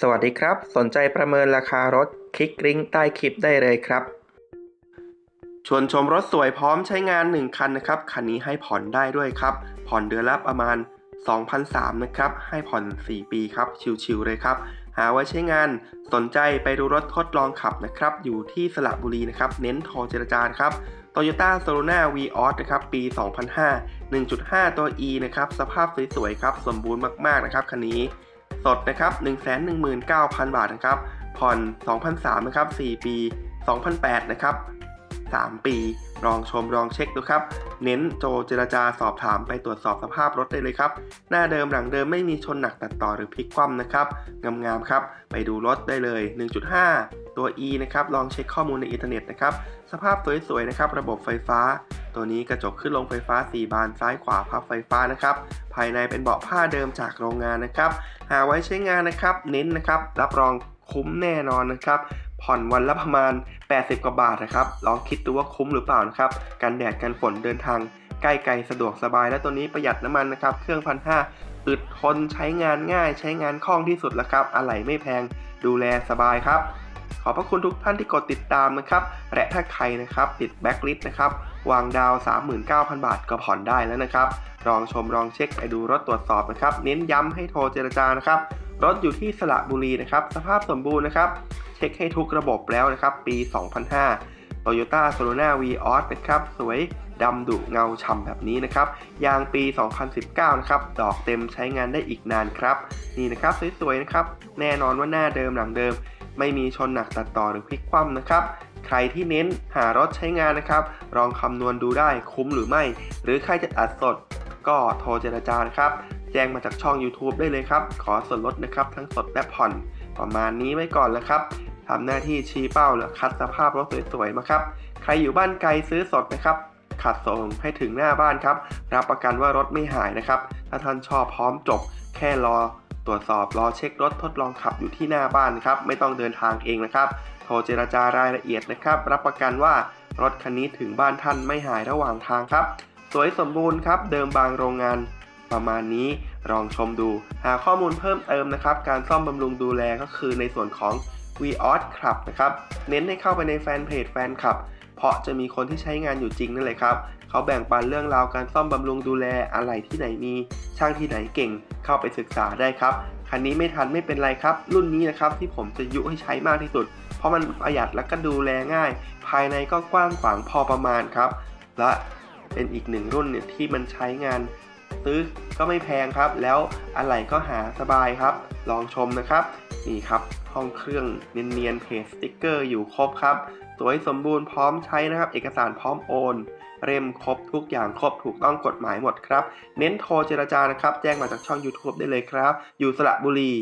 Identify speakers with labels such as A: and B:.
A: สวัสดีครับ สนใจประเมินราคารถคลิกลิงก์ใต้คลิปได้เลยครับ ชวนชมรถสวยพร้อมใช้งาน 1 คันนะครับ คันนี้ให้ผ่อนได้ด้วยครับ ผ่อนเดือนละประมาณ 2,003นะครับ ให้ผ่อน 4 ปีครับ ชิวๆเลยครับ หาไว้ใช้งาน สนใจไปดูรถทดลองขับนะครับ อยู่ที่สระบุรีนะครับ เน้นทรเจรจาครับ Toyota s o l o n a v o s นะครับ ปี 2005 1.5 ตัว E นะครับ สภาพสวยๆครับ สมบูรณ์มากๆนะครับ คันนี้ สดนะครับ119,000 บาทนะครับ ผ่อน2,003นะครับ 4 ปี 2,008นะครับ 3 ปีลองชมลองเช็คดูครับ เน้นโจเจรจาสอบถามไปตรวจสอบสภาพรถได้เลยครับ หน้าเดิมหลังเดิมไม่มีชนหนักตัดต่อหรือพลิกคว่ำนะครับ งามๆครับ ไปดูรถได้เลย 1.5 ตัว E นะครับ ลองเช็คข้อมูลในอินเทอร์เน็ตนะครับ สภาพสวยๆนะครับ ระบบไฟฟ้า ตัวนี้กระจกขึ้นลงไฟฟ้า 4 บานซ้ายขวาพับไฟฟ้านะครับ ภายในเป็นเบาะผ้าเดิมจากโรงงานนะครับ หาไว้ใช้งานนะครับ เน้นนะครับ รับรองคุ้มแน่นอนนะครับ ผ่อนวันละประมาณ 80 กว่าบาทนะครับ ลองคิดดูว่าคุ้มหรือเปล่านะครับ กันแดดกันฝนเดินทางใกล้ไกลสะดวกสบาย และตัวนี้ประหยัดน้ำมันนะครับ เครื่องพันห้าอึดทนใช้งานง่าย ใช้งานคล่องที่สุดแล้วครับ อะไหล่ไม่แพง ดูแลสบายครับ ขอบพระคุณทุกท่านที่กดติดตามนะครับ และถ้าใครนะครับติดแบ็กลิสต์นะครับ วางดาว 39,000 บาทก็ผ่อนได้แล้วนะครับ ลองชมลองเช็คไปดูรถตรวจสอบนะครับ เน้นย้ำให้โทรเจรจานะครับ รถอยู่ที่สระบุรีนะครับ สภาพสมบูรณ์นะครับ เช็คให้ทุกระบบแล้วนะครับ ปี 2005 Toyota s o l o n a v o s นะครับ สวยดำดุเงาฉ่ำแบบนี้นะครับ ยางปี 2019 นะครับ ดอกเต็มใช้งานได้อีกนานครับ นี่นะครับสวยๆนะครับ แน่นอนว่าหน้าเดิมหลังเดิม ไม่มีชนหนักตัดต่อหรือพลิกคว่ำนะครับ ใครที่เน้นหารถใช้งานนะครับ ลองคำนวณดูได้คุ้มหรือไม่ หรือใครจะอัดสด ก็โทรเจรจานะครับ แจ้งมาจากช่อง YouTube ได้เลยครับ ขอส่วนลดนะครับ ทั้งสดและผ่อน ประมาณนี้ไว้ก่อนแล้วครับทำหน้าที่ชี้เป้าหรือคัดสภาพรถสวยๆมาครับ ใครอยู่บ้านไกลซื้อสดนะครับขัดส่งให้ถึงหน้าบ้านครับ รับประกันว่ารถไม่หายนะครับ ถ้าท่านชอบพร้อมจบ แค่รอ ตรวจสอบรอเช็ครถทดลองขับอยู่ที่หน้าบ้านครับไม่ต้องเดินทางเองนะครับ โทรเจรจารายละเอียดนะครับ รับประกันว่ารถคันนี้ถึงบ้านท่านไม่หายระหว่างทางครับ สวยสมบูรณ์ครับ เดิมบางโรงงาน ประมาณนี้ลองชมดู หาข้อมูลเพิ่มเติมนะครับ การซ่อมบำรุงดูแลก็คือในส่วนของ v o s Club นะครับ เน้นให้เข้าไปในแฟนเพจแฟนคลับ เพราะจะมีคนที่ใช้งานอยู่จริงนั่นเลยครับ เขาแบ่งปันเรื่องราวการซ่อมบำรุงดูแลอะไรที่ไหนมี ช่างที่ไหนเก่ง เข้าไปศึกษาได้ครับ คันนี้ไม่ทันไม่เป็นไรครับ รุ่นนี้นะครับที่ผมจะยุให้ใช้มากที่สุด เพราะมันประหยัดและก็ดูแลง่าย ภายในก็กว้างขวางพอประมาณครับ และเป็นอีกหนึ่งรุ่นเนี่ยที่มันใช้งาน ซื้อก็ไม่แพงครับ แล้วอะไหล่ก็หาสบายครับ ลองชมนะครับ นี่ครับ ห้องเครื่องเนียนๆเพจสติ๊กเกอร์อยู่ครบครับ สวยสมบูรณ์พร้อมใช้นะครับ เอกสารพร้อมโอนเล่มครบทุกอย่างครบถูกต้องกฎหมายหมดครับ เน้นโทรเจรจานะครับ แจ้งมาจากช่อง YouTube ได้เลยครับ อยู่สระบุรี